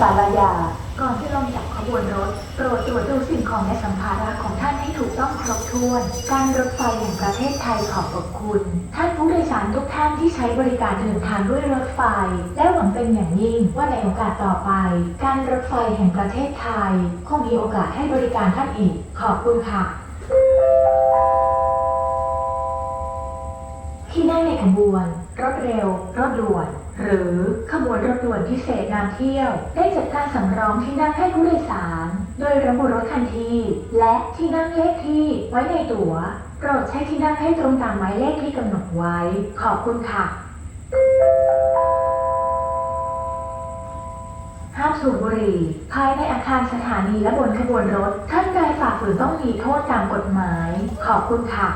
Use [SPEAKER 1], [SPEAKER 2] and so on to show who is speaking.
[SPEAKER 1] สารยา
[SPEAKER 2] ก่อนที่ลงจากขบวนรถ โปรดตรวจดูสิ่งของและสัมภาระของท่านให้ถูกต้องครบถ้วน การรถไฟแห่งประเทศไทยขอบพระคุณ ท่านผู้โดยสารทุกท่านที่ใช้บริการเดินทางด้วยรถไฟ และหวังเป็นอย่างยิ่งว่าในโอกาสต่อไป การรถไฟแห่งประเทศไทยคงมีโอกาสให้บริการท่านอีก ขอบคุณค่ะ ที่นั่งในขบวน รถเร็ว รถด่วน หรือขบวนรถด่วนพิเศษนำเที่ยว ได้จัดการสำรองที่นั่งให้ผู้โดยสาร โดยระบุรถทันที และที่นั่งเลขที่ไว้ในตั๋วโปรดใช้ที่นั่งให้ตรงตามหมายเลขที่กำหนดไว้ ขอบคุณค่ะ ห้ามสูบบุหรี่ภายในอาคารสถานีและบนขบวนรถ ท่านใดฝ่าฝืนต้องมีโทษตามกฎหมาย ขอบคุณค่ะ